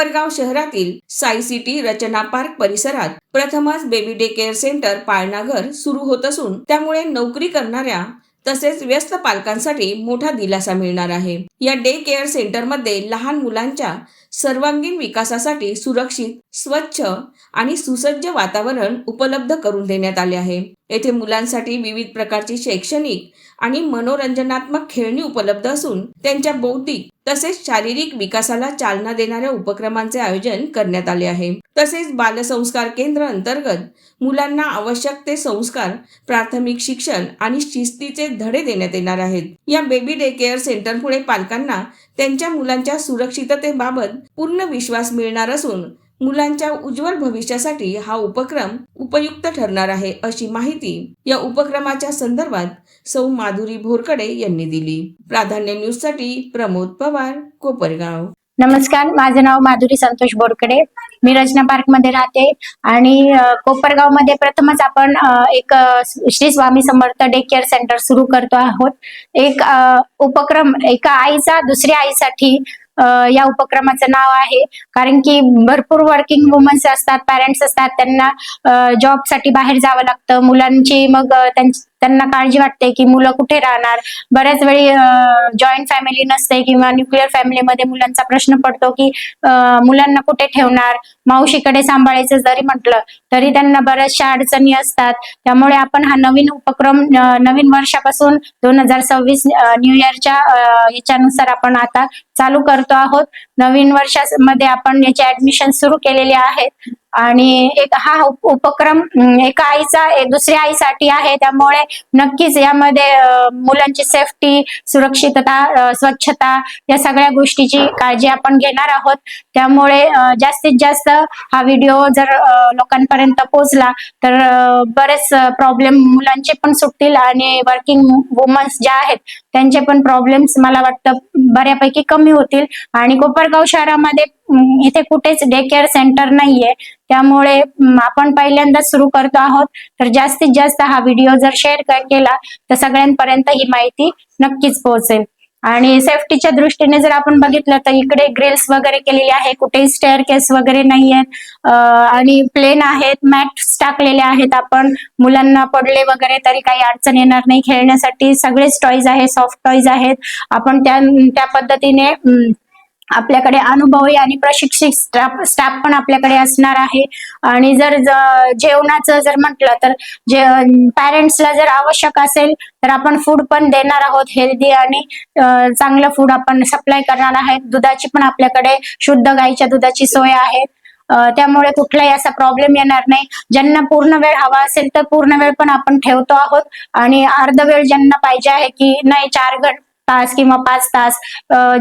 कोपरगाव शहरातील साई सिटी रचना पार्क परिसरात प्रथमच बेबी डे केअर सेंटर पाळणाघर सुरू होत असून त्यामुळे नोकरी करणाऱ्या तसेच व्यस्त पालकांसाठी मोठा दिलासा मिळणार आहे. या डे केअर सेंटरमध्ये लहान मुलांच्या सर्वांगीण विकासासाठी सुरक्षित स्वच्छ आणि सुसज्ज वातावरण उपलब्ध करून देण्यात आले आहे. येथे मुलांसाठी विविध प्रकारची शैक्षणिक आणि मनोरंजनात्मक खेळणी उपलब्ध असून त्यांच्या बौद्धिक तसेच शारीरिक विकासाला चालना देणाऱ्या उपक्रमांचे आयोजन करण्यात आले आहे. तसेच बालसंस्कार केंद्र अंतर्गत मुलांना आवश्यक ते संस्कार प्राथमिक शिक्षण आणि शिस्तीचे धडे देण्यात येणार आहेत. या बेबी डे केअर सेंटर पुढे पालकांना त्यांच्या मुलांच्या सुरक्षिततेबाबत पूर्ण विश्वास मिळणार असून मुलांच्या उज्ज्वल भविष्यासाठी हा उपक्रम उपयुक्त ठरणार आहे अशी माहिती या उपक्रमाच्या संदर्भात सौ माधुरी भोरकडे यांनी दिली. प्राधान्य न्यूजसाठी प्रमोद पवार कोपरगाव. नमस्कार माझं नाव माधुरी संतोष बोरकडे. मी रचना पार्कमध्ये राहते आणि कोपरगावमध्ये प्रथमच आपण एक Shri Swami Samarth day care centre सुरू करतो आहोत. एक उपक्रम एका आईचा दुसऱ्या आईसाठी या उपक्रमाचं नाव आहे. कारण की भरपूर वर्किंग वुमन्स असतात पॅरेंट्स असतात त्यांना जॉबसाठी बाहेर जावं लागतं. मुलांची मग त्यांची- त्यांना काळजी वाटते की मुलं कुठे राहणार? बऱ्याच वेळी जॉईंट फॅमिली नसते किंवा न्यूक्लिअर फॅमिलीमध्ये मुलांचा प्रश्न पडतो की मुलांना कुठे ठेवणार? मावशीकडे सांभाळायचं जरी म्हटलं तरी त्यांना बऱ्याचशा अडचणी असतात. त्यामुळे आपण हा नवीन उपक्रम नवीन वर्षापासून दोन हजार सव्वीस न्यू इयरच्या याच्यानुसार आपण आता चालू करतो आहोत. नवीन वर्षामध्ये आपण याचे ऍडमिशन सुरू केलेले आहेत. आणि एक हा उपक्रम एका आईचा एक दुसऱ्या आईसाठी आहे. त्यामुळे नक्कीच यामध्ये मुलांची सेफ्टी सुरक्षितता स्वच्छता या सगळ्या गोष्टीची काळजी आपण घेणार आहोत. त्यामुळे जास्तीत जास्त हा व्हिडिओ जर लोकांपर्यंत पोहोचला तर बरेच प्रॉब्लेम मुलांचे पण सुटतील आणि वर्किंग वुमन्स ज्या आहेत त्यांचे पण प्रॉब्लेम्स मला वाटतं बऱ्यापैकी कमी होतील. आणि कोपरगाव शहरामध्ये इथे कुठेच डे केअर सेंटर नाहीये. त्यामुळे आपण पहिल्यांदाच सुरू करतो आहोत. तर जास्तीत जास्त हा व्हिडिओ जर शेअर केला तर सगळ्यांपर्यंत ही माहिती नक्कीच पोहोचेल. आणि सेफ्टीच्या दृष्टीने जर आपण बघितलं तर इकडे ग्रिल्स वगैरे केलेली आहे कुठेही स्टेअर केस वगैरे नाही आहेत आणि प्लेन आहेत. मॅट्स टाकलेले आहेत आपण. मुलांना पडले वगैरे तरी काही अडचण येणार नाही. खेळण्यासाठी सगळेच टॉईज आहेत सॉफ्ट टॉईज आहेत. आपण त्या त्या पद्धतीने आपल्याकडे अनुभवी आणि प्रशिक्षित स्टाफ स्टाफ पण आपल्याकडे असणार आहे. आणि जर जेवणाचं जर म्हटलं तर जे पॅरेंट्सला जर आवश्यक असेल तर आपण फूड पण देणार आहोत हेल्दी आणि चांगलं फूड आपण सप्लाय करणार आहेत. दुधाची पण आपल्याकडे शुद्ध गाईच्या दुधाची सोय आहे. त्यामुळे कुठलाही असा प्रॉब्लेम येणार नाही. ज्यांना पूर्ण वेळ हवा असेल तर पूर्ण वेळ पण आपण ठेवतो आहोत. आणि अर्ध वेळ ज्यांना पाहिजे आहे की नाही चार घंटे तास किंवा पाच तास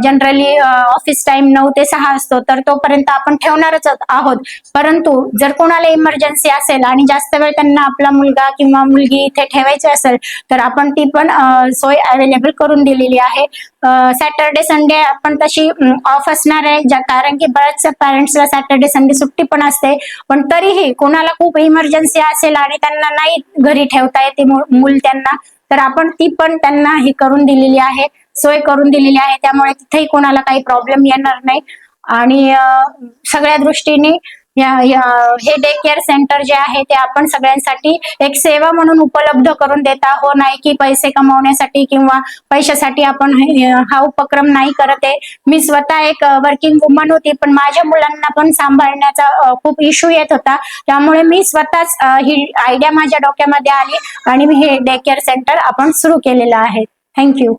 जनरली ऑफिस टाइम नऊ ते सहा असतो तर तोपर्यंत आपण ठेवणारच आहोत. परंतु जर कोणाला इमर्जन्सी असेल आणि जास्त वेळ त्यांना आपला मुलगा किंवा मुलगी इथे ठेवायची असेल तर आपण ती पण सोय अवेलेबल करून दिलेली आहे. सॅटर्डे संडे आपण तशी ऑफ असणार आहे ज्या कारण की बऱ्याच पॅरेंट्सला सॅटर्डे संडे सुट्टी पण असते. पण तरीही कोणाला खूप इमर्जन्सी असेल आणि त्यांना नाही घरी ठेवता येते मूल त्यांना तर आपण ती पण त्यांना हे करून दिलेली आहे सोय करून दिलेली आहे. त्यामुळे तिथेही कोणाला काही प्रॉब्लेम येणार नाही. आणि सगळ्या दृष्टीने हे डे केअर सेंटर जे आहे ते आपण सगळ्यांसाठी एक सेवा म्हणून उपलब्ध करून देत आहोत. नाही की पैसे कमावण्यासाठी किंवा पैशासाठी आपण हा उपक्रम नाही करत आहे. मी स्वतः एक वर्किंग वुमन होती पण माझ्या मुलांना पण सांभाळण्याचा खूप इश्यू येत होता. त्यामुळे मी स्वतःच ही आयडिया माझ्या डोक्यामध्ये आली आणि मी हे डे केअर सेंटर आपण सुरू केलेलं आहे. थँक्यू